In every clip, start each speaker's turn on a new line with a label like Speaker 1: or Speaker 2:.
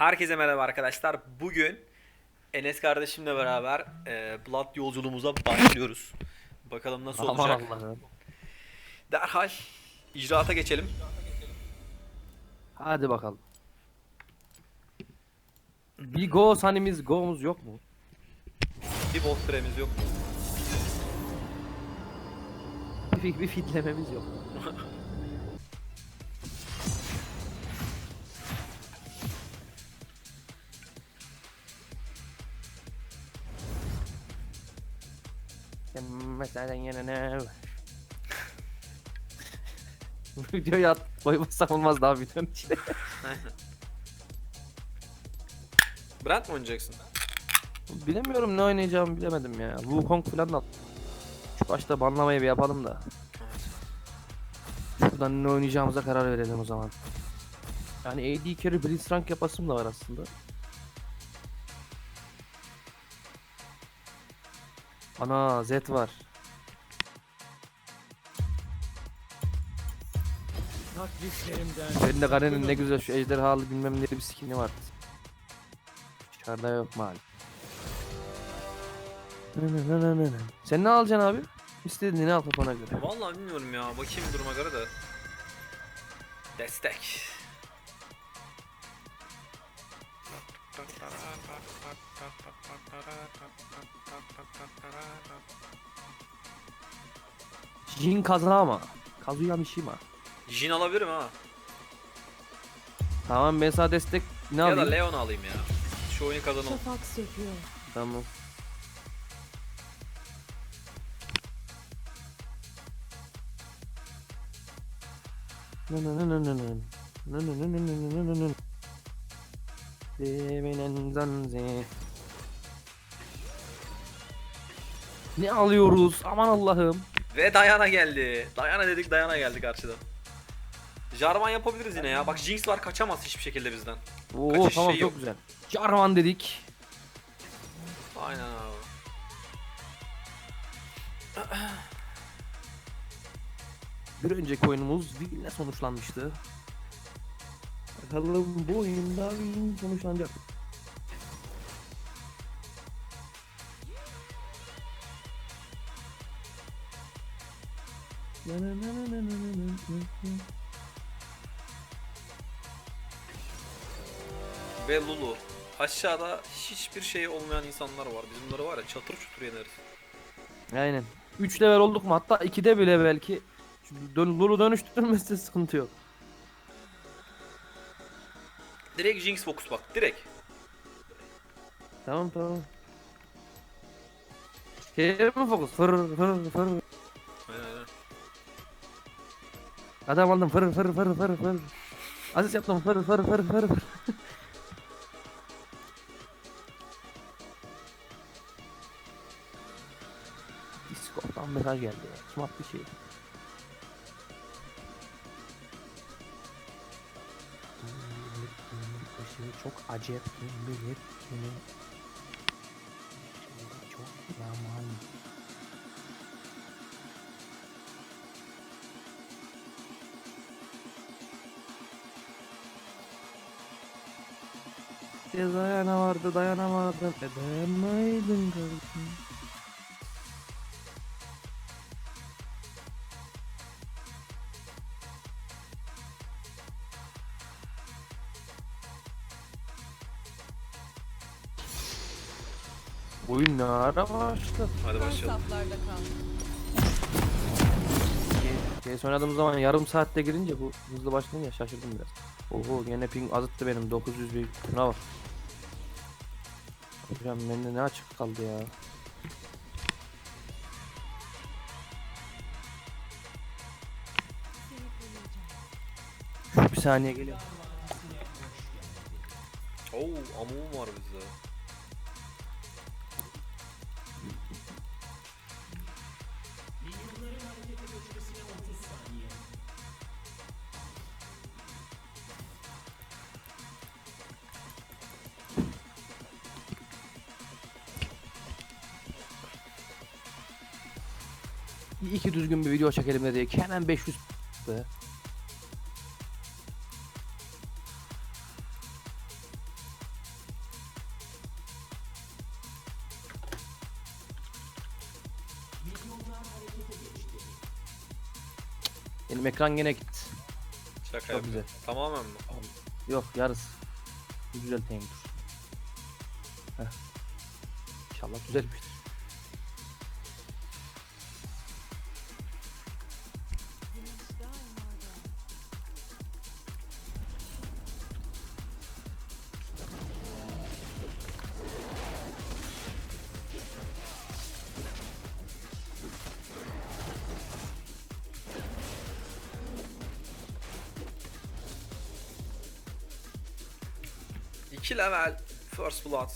Speaker 1: Herkese merhaba arkadaşlar. Bugün Enes kardeşimle beraber e, Blood yolculuğumuza başlıyoruz. Bakalım nasıl
Speaker 2: Aman
Speaker 1: olacak.
Speaker 2: Allah'ım.
Speaker 1: Derhal icraata geçelim.
Speaker 2: Hadi bakalım. Bir go sanimiz go'muz yok mu?
Speaker 1: Bir bot süremiz yok.
Speaker 2: Bir, bir, bir fitlememiz yok. Sen Mesela yine ne var? Bu videoyu at koymazsam olmaz daha videonun içine.
Speaker 1: Brand mi oynayacaksın?
Speaker 2: Bilemiyorum ne oynayacağımı bilemedim ya. Wukong falan da Şu başta banlamayı bir yapalım da. Şuradan ne oynayacağımıza karar verelim o zaman. Yani AD carry Blitzcrank yapasım da var aslında. Ana Z var. Benim de Garen'in ne güzel şu ejderhalı bilmem ne bir skin'i var. Dışarıda yok maalesef. Sen ne alacaksın abi? İstediğini al kafana göre.
Speaker 1: Vallahi bilmiyorum ya. Bakayım duruma göre de. Destek.
Speaker 2: Jin Kazama. Kazuya Mishima.
Speaker 1: Jin alabilirim ha.
Speaker 2: Tamam ben sana destek ne
Speaker 1: Ya da
Speaker 2: alayım?
Speaker 1: Leon alayım ya. Şu oyunu kazanalım.
Speaker 3: Şafak söküyor.
Speaker 2: Tamam. Devenen zanze. Ne alıyoruz? Aman Allah'ım.
Speaker 1: Ve Dayana geldi. Dayana dedik Dayana geldi karşıdan. Jarvan yapabiliriz yine ya. Bak Jinx var kaçamaz hiçbir şekilde bizden.
Speaker 2: Oo
Speaker 1: Kaçış
Speaker 2: tamam
Speaker 1: şey
Speaker 2: çok
Speaker 1: yok.
Speaker 2: güzel. Jarvan dedik.
Speaker 1: Aynen abi.
Speaker 2: Bir önceki oyunumuz Will'le sonuçlanmıştı. Bakalım bu oyunda Will sonuçlanacak.
Speaker 1: Ve Lulu. Aşağıda hiçbir şey olmayan insanlar var. Biz bunları var ya çatır çutur yeneriz.
Speaker 2: Aynen. 3 level olduk mu? Hatta 2'de bile belki. Çünkü dön Lulu dönüştürmesi sıkıntı yok.
Speaker 1: Direkt Jinx Focus bak direkt.
Speaker 2: Tamam tamam. Şeye mi fokus? Fır fır fır.
Speaker 1: Aynen aynen.
Speaker 2: Adam aldım fır fır fır fır fır. Aziz yaptım fır fır fır fır fır. Discord'dan mesaj geldi. Smart bir şey. çok acayip bir çok yaman. Ya dayanavardı dayanamadım. E dayanmaydın kardeşim. Ara başladı?
Speaker 1: Hadi başlayalım.
Speaker 3: saflarda kal.
Speaker 2: CS oynadığım zaman yarım saatte girince bu hızlı başlayınca şaşırdım biraz. Oho gene ping azıttı benim 900 bir buna bak. Hocam bende ne açık kaldı ya. Bir saniye geliyor.
Speaker 1: Oo amuğum var bizde.
Speaker 2: iyi ki düzgün bir video çekelim dedik. Hemen 500 be. Benim ekran gene gitti.
Speaker 1: Şaka
Speaker 2: Çok
Speaker 1: güzel. Tamamen mi?
Speaker 2: Yok yarısı. Bir düzelteyim dur. Heh. İnşallah düzelmiştir.
Speaker 1: Level First Blood.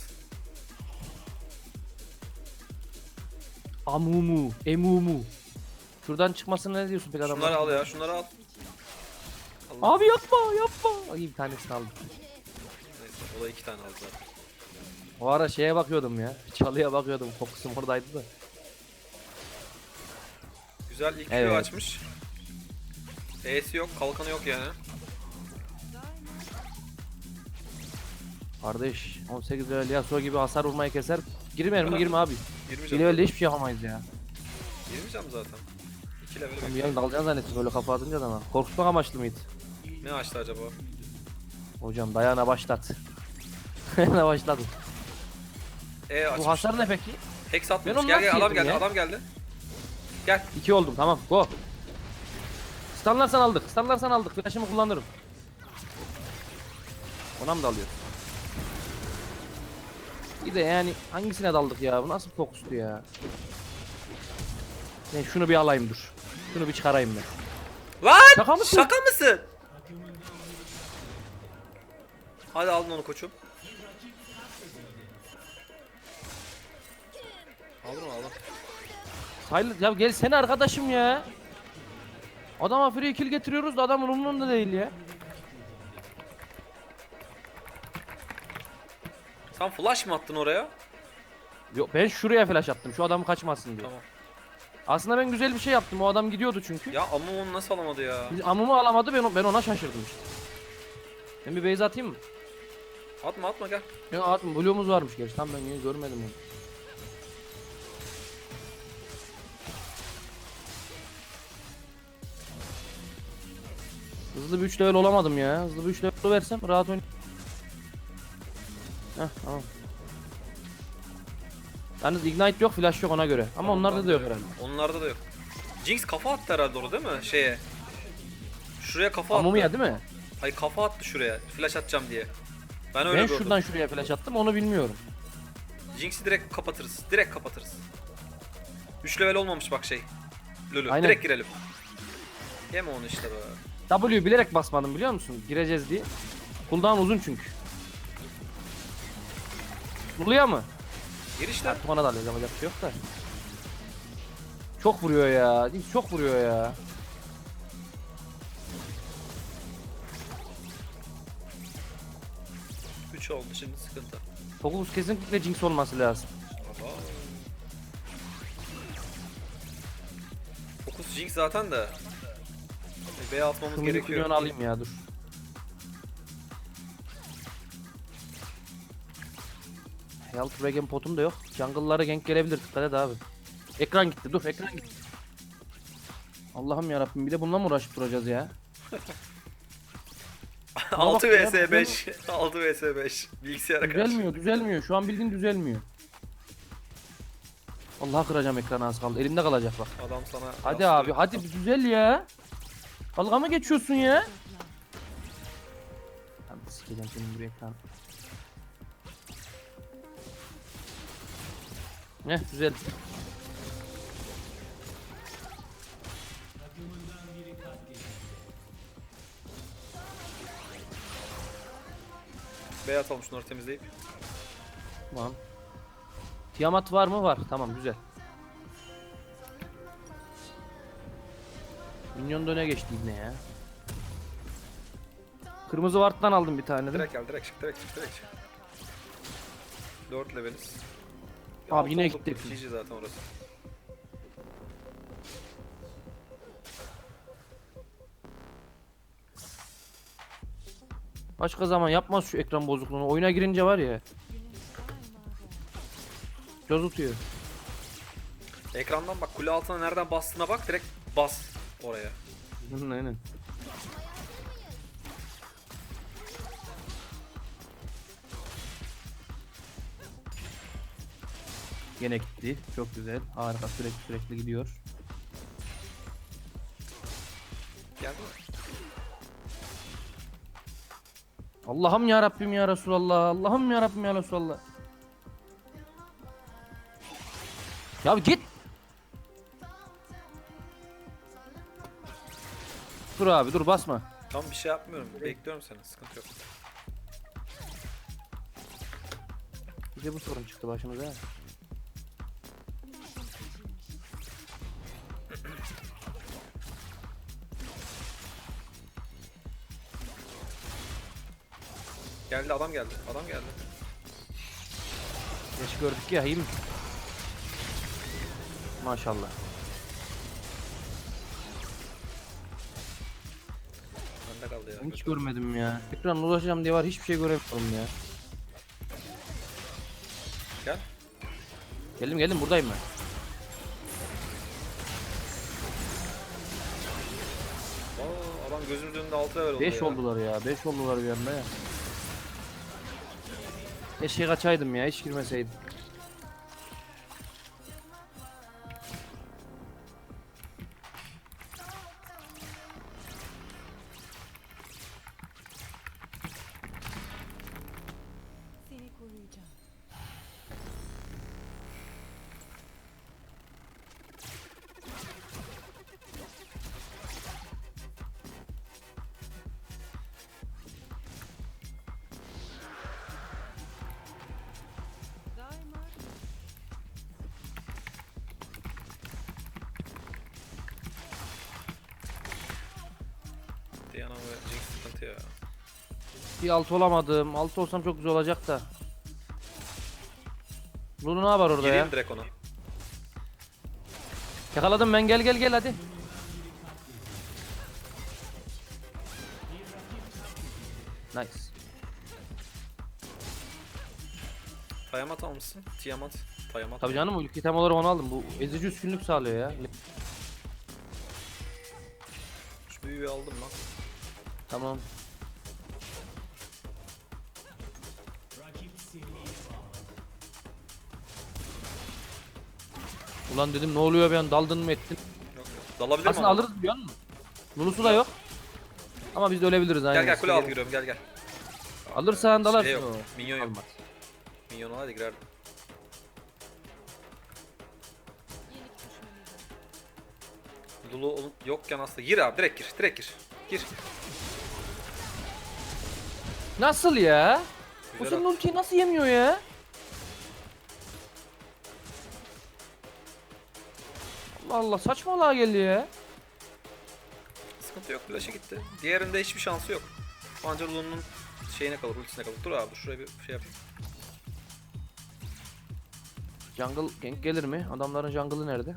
Speaker 2: Amumu, emumu. Şuradan çıkmasını ne diyorsun pek adamlar?
Speaker 1: Şunları al ya şunları al. Allah.
Speaker 2: Abi yapma yapma. Ay bir tanesini aldım.
Speaker 1: Neyse o da iki tane aldı zaten.
Speaker 2: O ara şeye bakıyordum ya. Çalıya bakıyordum. Fokusum oradaydı da.
Speaker 1: Güzel ilk
Speaker 2: Evet.
Speaker 1: Açmış. E'si yok, kalkanı yok yani.
Speaker 2: Kardeş 18 level Yasuo gibi hasar vurmayı keser. Girme mi girme abi. Bir
Speaker 1: Girmeyeceğim.
Speaker 2: levelde hiçbir şey yapamayız ya.
Speaker 1: Girmeyeceğim zaten. İki level
Speaker 2: Ben bir
Speaker 1: bekliyorum.
Speaker 2: yandan dalacaksın zannettim böyle kafa atınca da ama. Korkutmak amaçlı mıydı?
Speaker 1: Ne açtı acaba?
Speaker 2: Hocam dayana başlat. Dayana başladı.
Speaker 1: E açmış.
Speaker 2: Bu hasar ne peki?
Speaker 1: Hex
Speaker 2: Ben
Speaker 1: atmış.
Speaker 2: onu
Speaker 1: Gel
Speaker 2: nasıl
Speaker 1: gel adam
Speaker 2: yedim
Speaker 1: geldi
Speaker 2: ya?
Speaker 1: adam geldi. Gel.
Speaker 2: 2 oldum tamam go. Stunlarsan aldık. Stunlarsan aldık. Flash'ımı kullanırım. Ona mı dalıyor? Bir de yani hangisine daldık ya? Bu nasıl fokustu ya? Ben şunu bir alayım dur. Şunu bir çıkarayım ben.
Speaker 1: Lan!
Speaker 2: Şaka mısın?
Speaker 1: Şaka mısın? Hadi aldın onu koçum. Aldın mı aldın?
Speaker 2: Silent ya gel sen arkadaşım ya. Adama free kill getiriyoruz da adamın umurunda değil ya.
Speaker 1: Sen flash mı attın oraya?
Speaker 2: Yok ben şuraya flash attım şu adamı kaçmasın diye.
Speaker 1: Tamam.
Speaker 2: Aslında ben güzel bir şey yaptım o adam gidiyordu çünkü.
Speaker 1: Ya ama onu nasıl alamadı ya?
Speaker 2: Biz amumu alamadı ben, ben ona şaşırdım işte. Ben bir base atayım mı?
Speaker 1: Atma atma gel.
Speaker 2: Ya atma bloğumuz varmış gerçi tam ben yine görmedim onu. Hızlı bir 3 level olamadım ya. Hızlı bir 3 level versem rahat oyn. Heh tamam. Yalnız ignite yok, flash yok ona göre. Ama onlarda da yok herhalde.
Speaker 1: Onlarda da yok. Jinx kafa attı herhalde orada değil mi? Şeye. Şuraya kafa attı.
Speaker 2: Amumuya değil mi?
Speaker 1: Hayır kafa attı şuraya. Flash atacağım diye. Ben öyle
Speaker 2: Ben
Speaker 1: gördüm.
Speaker 2: şuradan şuraya flash attım onu bilmiyorum.
Speaker 1: Jinx'i direkt kapatırız. Direkt kapatırız. 3 level olmamış bak şey. Lulu.
Speaker 2: Aynen.
Speaker 1: Direkt girelim. Yeme onu işte be.
Speaker 2: W bilerek basmadım biliyor musun? Gireceğiz diye. Cooldown uzun çünkü. Luluya mı?
Speaker 1: Gir işte.
Speaker 2: Artık ona da yapacak bir şey yok da. Çok vuruyor ya. Çok vuruyor ya.
Speaker 1: Üç oldu şimdi sıkıntı.
Speaker 2: Fokus kesinlikle Jinx olması lazım.
Speaker 1: Aha. Fokus Jinx zaten de. B atmamız
Speaker 2: Şunu
Speaker 1: gerekiyor.
Speaker 2: alayım ya dur. Health Dragon potum da yok. Jungle'lara gank gelebilir dikkat et abi. Ekran gitti dur ekran gitti. Allah'ım yarabbim bir de bununla mı uğraşıp duracağız ya?
Speaker 1: 6
Speaker 2: bak ya,
Speaker 1: vs 5. 6 vs 5. Bilgisayara karşı.
Speaker 2: Düzelmiyor düzelmiyor şu an bildiğin düzelmiyor. Allah kıracağım ekranı az kaldı elimde kalacak bak.
Speaker 1: Adam sana
Speaker 2: Hadi abi hadi bir düzel ya. Dalga mı geçiyorsun ya? Tamam sikeceğim senin buraya ekran. Heh güzel.
Speaker 1: B atalım şunları temizleyip.
Speaker 2: Tamam. Tiamat var mı? Var. Tamam güzel. Minyon da öne geçti yine ya. Kırmızı varttan aldım bir tane?
Speaker 1: Direkt gel direkt çık direkt çık direkt çık. 4 leveliz.
Speaker 2: Abi yine gittik.
Speaker 1: GG zaten orası.
Speaker 2: Başka zaman yapmaz şu ekran bozukluğunu. Oyuna girince var ya. Göz tutuyor.
Speaker 1: Ekrandan bak kule altına nereden bastığına bak direkt bas oraya.
Speaker 2: Aynen. Gene gitti. Çok güzel. Harika sürekli sürekli gidiyor.
Speaker 1: Geldi mi?
Speaker 2: Allah'ım ya Rabbim ya Resulallah. Allah'ım ya Rabbim ya Resulallah. Ya git. Dur abi dur basma.
Speaker 1: Tamam bir şey yapmıyorum. Bekliyorum seni. Sıkıntı yok.
Speaker 2: Bize bu sorun çıktı başımıza.
Speaker 1: Geldi adam geldi. Adam geldi.
Speaker 2: Yaşı gördük ya iyi mi? Maşallah.
Speaker 1: Bende kaldı ya.
Speaker 2: Ben hiç görmedim ya. Ekran ulaşacağım diye var hiçbir şey göremiyorum ya.
Speaker 1: Gel.
Speaker 2: Geldim geldim buradayım ben.
Speaker 1: Aa, adam gözümüzün önünde 6 level oldu
Speaker 2: 5
Speaker 1: ya.
Speaker 2: oldular ya. 5 oldular bir anda ya. Keşke kaçaydım ya hiç girmeseydim.
Speaker 1: Diana ve Jinx sıkıntı ya.
Speaker 2: Bir alt olamadım. Alt olsam çok güzel olacak da. Luna var orada ya.
Speaker 1: Gireyim direkt ona.
Speaker 2: Yakaladım ben gel gel gel hadi. Nice.
Speaker 1: Tayamat almışsın. Tiamat. Tayamat.
Speaker 2: Tabii canım ülke tam olarak onu aldım. Bu ezici üstünlük sağlıyor ya.
Speaker 1: Şu büyüğü aldım lan.
Speaker 2: Tamam. Ulan dedim ne oluyor an daldın mı ettin?
Speaker 1: Dalabilir mi?
Speaker 2: Aslında
Speaker 1: ona?
Speaker 2: alırız biliyor musun? Lulusu da yok. Ama biz de ölebiliriz aynen.
Speaker 1: Gel gel kule al giriyorum gel gel.
Speaker 2: Alırsan dalarsın.
Speaker 1: Şey yok.
Speaker 2: o.
Speaker 1: Minyon yok.
Speaker 2: Almaz.
Speaker 1: Minyon girerdim.
Speaker 3: yenik düşmelidir.
Speaker 1: Lulu ol- yokken aslında gir abi direkt gir direkt gir. Gir.
Speaker 2: Nasıl ya?
Speaker 1: Güzel
Speaker 2: senin ultiyi nasıl yemiyor ya? Allah Allah saçmalığa geldi ya.
Speaker 1: Sıkıntı yok flash'ı gitti. Diğerinde hiçbir şansı yok. Anca Lulu'nun şeyine kalır ultisine kalır. Dur abi şuraya bir şey yapayım.
Speaker 2: Jungle gank gelir mi? Adamların jungle'ı nerede?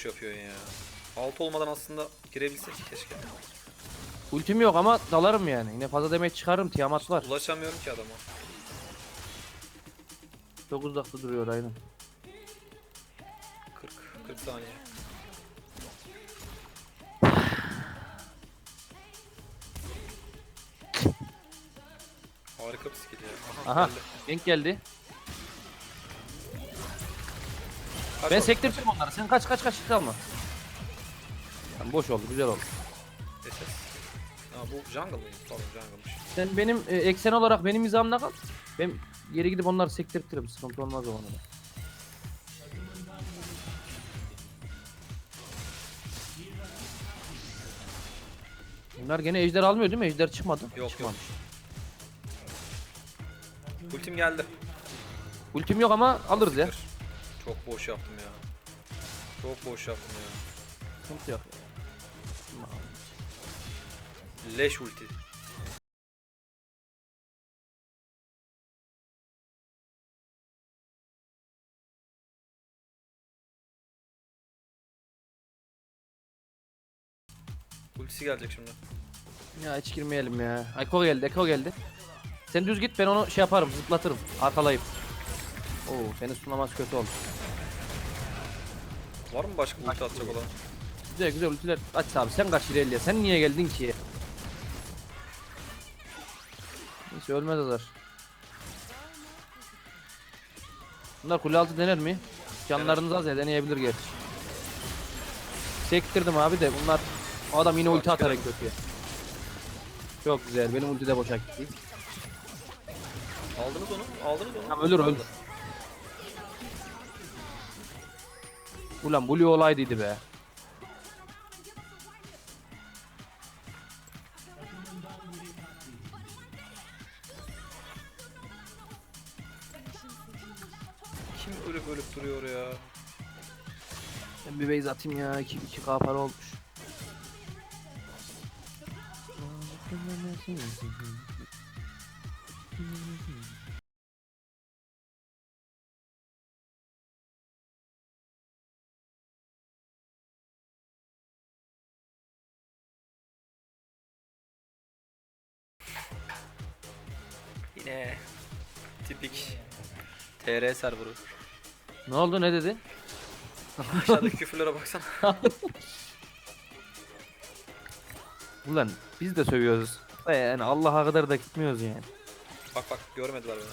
Speaker 1: Boş yapıyor ya. Alt olmadan aslında girebilsek keşke.
Speaker 2: Ultim yok ama dalarım yani. Yine fazla demek çıkarırım. Tiamat var.
Speaker 1: Ulaşamıyorum ki adama.
Speaker 2: Çok uzakta duruyor aynen.
Speaker 1: 40 40 saniye. Harika bir skill ya.
Speaker 2: Aha.
Speaker 1: geldi.
Speaker 2: Gank geldi.
Speaker 1: Kaç
Speaker 2: Ben
Speaker 1: oldu?
Speaker 2: onları. Sen kaç kaç kaç hiç alma. Tamam, boş oldu. Güzel oldu.
Speaker 1: SS. Ha bu jungle mıydı? Pardon jungle'mış.
Speaker 2: Sen benim e, eksen olarak benim hizamda kal. Ben geri gidip onları sektirtirim. Sıkıntı olmaz o konuda. Bunlar gene ejder almıyor değil mi? Ejder çıkmadı.
Speaker 1: yok.
Speaker 2: Çıkmamış.
Speaker 1: Ultim geldi.
Speaker 2: Ultim yok ama alırız ya.
Speaker 1: Çok boş yaptım ya. Çok boş yaptım ya.
Speaker 2: Sıkıntı yok.
Speaker 1: Leş ulti. Ultisi gelecek şimdi.
Speaker 2: Ya hiç girmeyelim ya. Eko geldi, Eko geldi. Sen düz git ben onu şey yaparım zıplatırım arkalayıp. Oo seni sunamaz kötü oldu.
Speaker 1: Var mı başka ulti atacak olan?
Speaker 2: Güzel güzel ultiler aç abi sen kaç ilerliye sen niye geldin ki? Neyse ölmez azar. Bunlar kule altı dener mi? Canlarınız az ya deneyebilir gerçi. Sektirdim abi de bunlar adam yine ulti atarak kötüye. Çok güzel benim ulti de boşa gitti.
Speaker 1: Aldınız onu. Aldınız onu.
Speaker 2: Tamam, ölür, ölür. Ulan Blue olaydıydı be.
Speaker 1: Kim ölüp ölüp duruyor ya?
Speaker 2: Ben bir base atayım ya 2 2 k para olmuş.
Speaker 1: TR serverı.
Speaker 2: Ne oldu ne dedi?
Speaker 1: Aşağıdaki küfürlere baksana.
Speaker 2: Ulan biz de sövüyoruz. Ve Yani Allah'a kadar da gitmiyoruz yani.
Speaker 1: Bak bak görmediler beni.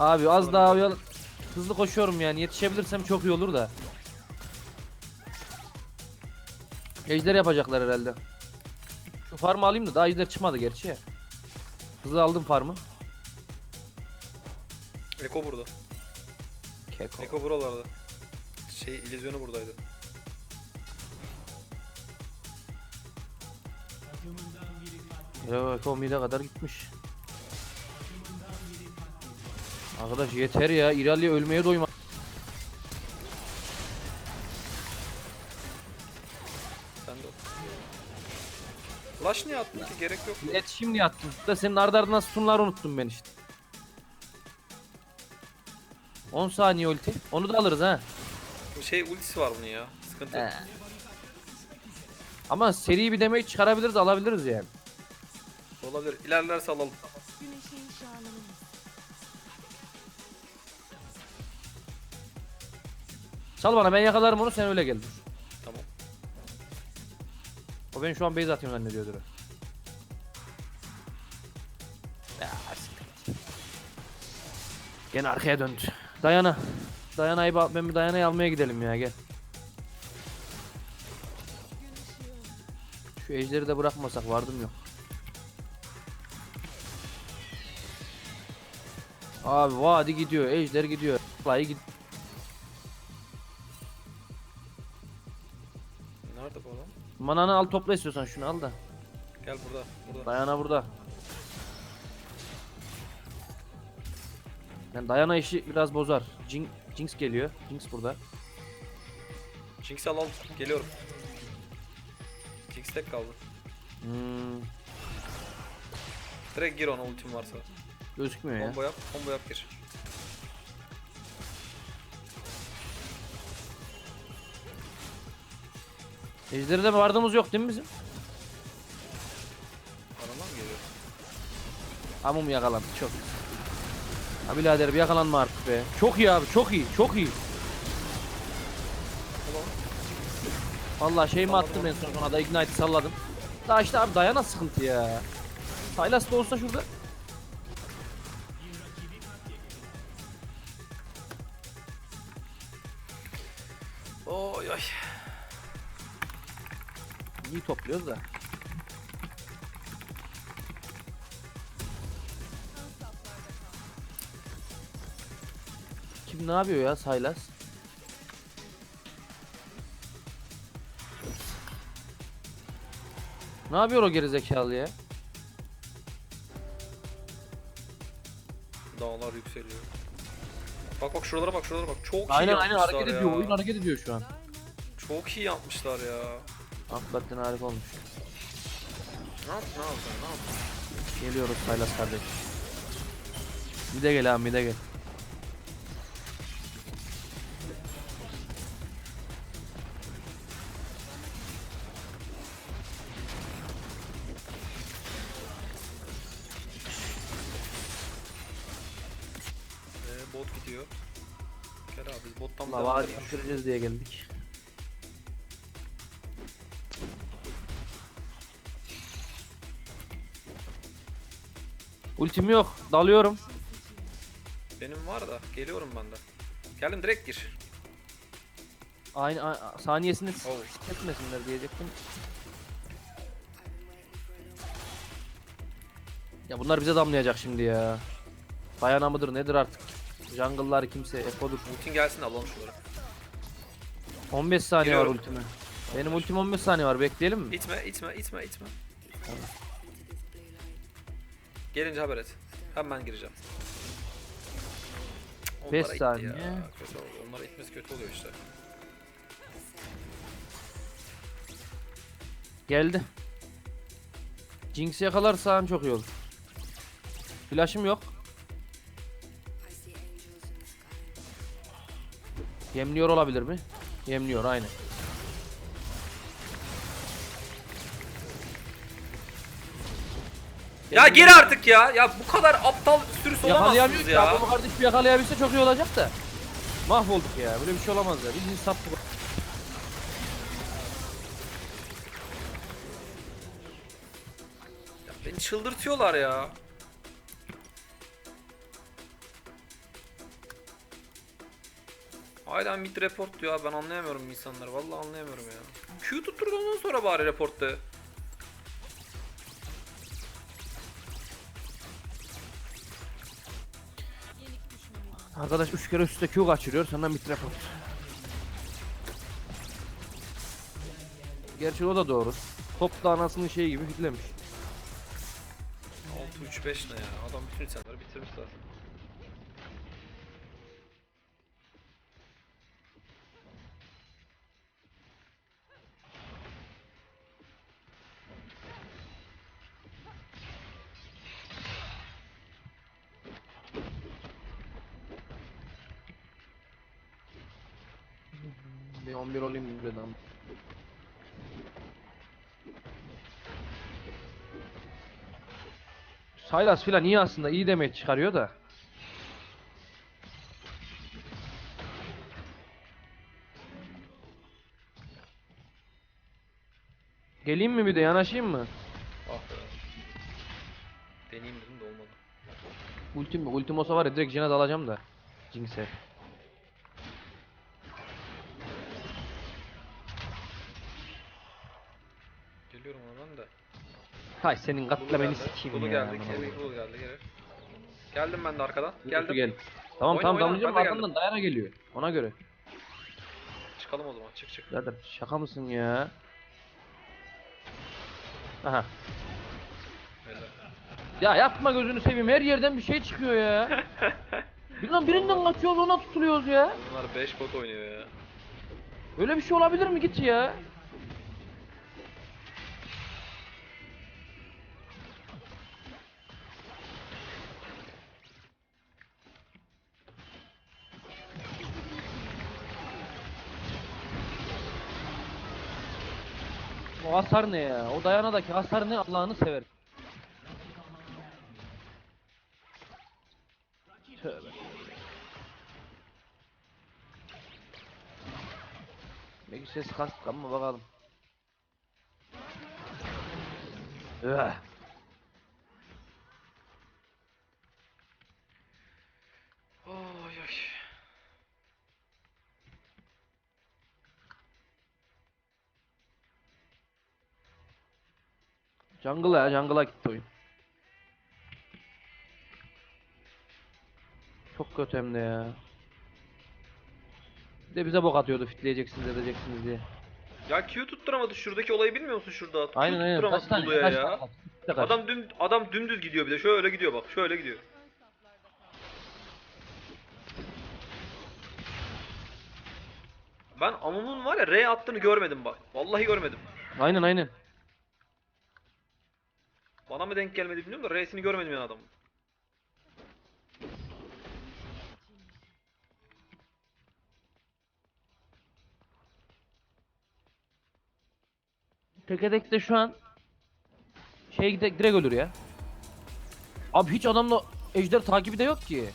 Speaker 2: Abi az daha uyal hızlı koşuyorum yani yetişebilirsem çok iyi olur da. Ejder yapacaklar herhalde. Şu farmı alayım da daha ejder çıkmadı gerçi ya. Hızlı aldım farmı.
Speaker 1: Eko burada.
Speaker 2: Keko.
Speaker 1: Eko buralarda. Şey illüzyonu buradaydı.
Speaker 2: Ya Keko mide kadar gitmiş. Arkadaş yeter ya. İralya ölmeye doyma.
Speaker 1: Sen de. Flash niye attın ki? Gerek yok.
Speaker 2: Et şimdi yattım. Da senin ardı ardına sütunları unuttum ben işte. 10 saniye ulti. Onu da alırız ha.
Speaker 1: Bu Şey ultisi var bunun ya. Sıkıntı yok.
Speaker 2: He. Ama seri bir demeyi çıkarabiliriz alabiliriz yani.
Speaker 1: Olabilir. İlerlerse alalım.
Speaker 3: Güneşin şanını
Speaker 2: Sal bana ben yakalarım onu sen öyle gel. dur.
Speaker 1: Tamam.
Speaker 2: O ben şu an base atıyorum zannediyordur. o. Ya, siktir. Gene arkaya döndü. Dayana. Dayana'yı ben bir Dayana'yı almaya gidelim ya gel. Şu ejderi de bırakmasak vardım yok. Abi vadi gidiyor, ejder gidiyor. Vallahi gid
Speaker 1: Nerede bu adam?
Speaker 2: Mananı al topla istiyorsan şunu al da.
Speaker 1: Gel burada. Burada.
Speaker 2: Dayana burada. Yani Dayana işi biraz bozar. Jin Jinx geliyor. Jinx burada.
Speaker 1: Jinx'i alalım. Geliyorum. Jinx tek kaldı.
Speaker 2: Hmm,
Speaker 1: Direkt gir ona ultim varsa.
Speaker 2: gözükmüyor ya.
Speaker 1: Combo yap. Combo yap gir.
Speaker 2: Ejder'e de vardığımız yok değil mi bizim?
Speaker 1: Arandan mı geliyor?
Speaker 2: Amum yakalandı çok. Ha birader bir yakalanma artık be. Çok iyi abi çok iyi çok iyi. Vallahi şey mi
Speaker 1: Salladım
Speaker 2: attım en son da ignite salladım. Daha işte abi Dayana sıkıntı ya. Sylas da olsa şurada.
Speaker 1: Oy oy.
Speaker 2: İyi topluyoruz da. Kim ne yapıyor ya Saylas? Ne yapıyor o gerizekalı ya?
Speaker 1: Dağlar yükseliyor. Bak bak şuralara bak şuralara bak. Çok iyi
Speaker 2: Aynen aynen
Speaker 1: yapmışlar
Speaker 2: hareket
Speaker 1: ya.
Speaker 2: ediyor. Oyun hareket ediyor şu an.
Speaker 1: Çok iyi yapmışlar ya.
Speaker 2: Hakikaten harika olmuş.
Speaker 1: Ne yap ne yaptın ne yaptın?
Speaker 2: Geliyoruz Saylas kardeş. Bir de gel abi bir de gel.
Speaker 1: Biz bottan
Speaker 2: Lava
Speaker 1: devam edelim.
Speaker 2: düşüreceğiz diye geldik. Ultim yok. Dalıyorum.
Speaker 1: Benim var da geliyorum ben de. Geldim direkt gir.
Speaker 2: Aynı a- saniyesini s- etmesinler diyecektim. Ya bunlar bize damlayacak şimdi ya. Dayana mıdır nedir artık? Jungle'lar kimse Eko'dur.
Speaker 1: Ultin gelsin de alalım şunları.
Speaker 2: 15 saniye var
Speaker 1: Giriyorum.
Speaker 2: ultime. Benim ultim 15 saniye var bekleyelim mi?
Speaker 1: İtme, itme, itme, itme. Gelince haber et. Hemen gireceğim. Onlara
Speaker 2: Beş
Speaker 1: itti
Speaker 2: saniye.
Speaker 1: Ya. Kötü oldu. Onlara itmesi kötü oluyor işte.
Speaker 2: Geldi. Jinx'i yakalarsan çok iyi olur. Flash'ım yok. Yemliyor olabilir mi? Yemliyor aynı.
Speaker 1: Ya gir artık ya. Ya bu kadar aptal sürüsü olamazsınız
Speaker 2: ki.
Speaker 1: ya.
Speaker 2: Ya. Bu kardeş bir yakalayabilse çok iyi olacak da. Mahvolduk ya. Böyle bir şey olamaz ya. Bildiğin sattık.
Speaker 1: Ya Beni çıldırtıyorlar ya. Hala mid report diyor ben anlayamıyorum insanları vallahi anlayamıyorum ya. Q tuttur ondan sonra bari reportta.
Speaker 2: Arkadaş 3 kere üst üste Q kaçırıyor. Sonra mid report. Gerçi o da doğru. Top da anasının şeyi gibi fitlemiş.
Speaker 1: 6-3-5 ne ya adam bütün insanları bitirmiş zaten.
Speaker 2: Bir 11 olayım dedim. Sylas filan iyi aslında iyi demet çıkarıyor da. Geleyim mi bir de yanaşayım mı?
Speaker 1: Ah be. Deneyeyim dedim de olmadı.
Speaker 2: Ultim ultim olsa var ya direkt Jin'e dalacağım da. Jinx'e.
Speaker 1: Geliyorum ona ben de.
Speaker 2: Hay senin katla beni
Speaker 1: geldi.
Speaker 2: sikeyim
Speaker 1: Bulu
Speaker 2: ya.
Speaker 1: geldi. Bulu geldi geri. Geldim ben de arkadan.
Speaker 2: Geldim. Gel. Tamam
Speaker 1: Oyna,
Speaker 2: tamam
Speaker 1: oyna, de
Speaker 2: arkamdan dayana geliyor. Ona göre.
Speaker 1: Çıkalım o zaman. Çık çık.
Speaker 2: Birader şaka mısın ya? Aha. Ya yapma gözünü seveyim her yerden bir şey çıkıyor ya. Bilmem birinden kaçıyoruz ona tutuluyoruz ya.
Speaker 1: Bunlar 5 bot oynuyor ya.
Speaker 2: Öyle bir şey olabilir mi git ya? Hasar ne ya? O dayanadaki hasar ne Allah'ını sever. Tövbe. Belki ses kastık ama bakalım. Üh. Jungle ya, jungle'a gitti oyun. Çok kötü hem de ya. Bir de bize bok atıyordu fitleyeceksiniz edeceksiniz diye.
Speaker 1: Ya Q tutturamadı. Şuradaki olayı bilmiyor musun şurada? Q
Speaker 2: Aynen aynen.
Speaker 1: tutturamadı
Speaker 2: Kaç tane?
Speaker 1: Bulu'ya
Speaker 2: Kaç
Speaker 1: ya.
Speaker 2: tane? Kaç?
Speaker 1: Adam düm adam dümdüz gidiyor bir de. Şöyle gidiyor bak. Şöyle gidiyor. Ben Amumun var ya R attığını görmedim bak. Vallahi görmedim.
Speaker 2: Aynen aynen.
Speaker 1: Bana mı denk gelmedi bilmiyorum da R'sini görmedim yani adamın.
Speaker 2: Tekedek de şu an şey direkt ölür ya. Abi hiç adamla ejder takibi de yok ki.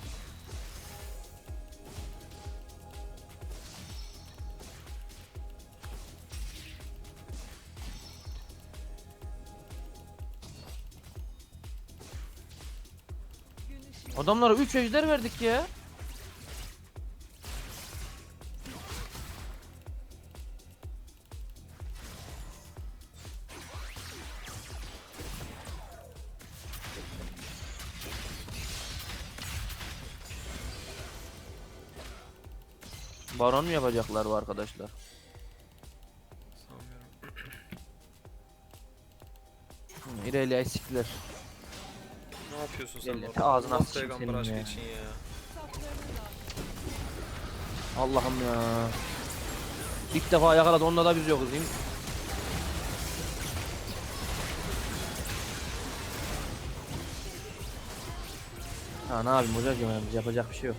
Speaker 2: Adamlara 3 ejder verdik ya. Baron mu yapacaklar bu arkadaşlar? İrelia siktiler.
Speaker 1: Ne yapıyorsun sen
Speaker 2: Elle,
Speaker 1: orada?
Speaker 2: ağzına
Speaker 1: Allah
Speaker 2: sıçayım
Speaker 1: peygamber
Speaker 2: senin
Speaker 1: aşkı
Speaker 2: ya.
Speaker 1: için ya.
Speaker 2: Allah'ım ya. İlk defa yakaladı onda da biz yokuz değil mi? Ha ne yapayım yani yapacak bir şey yok.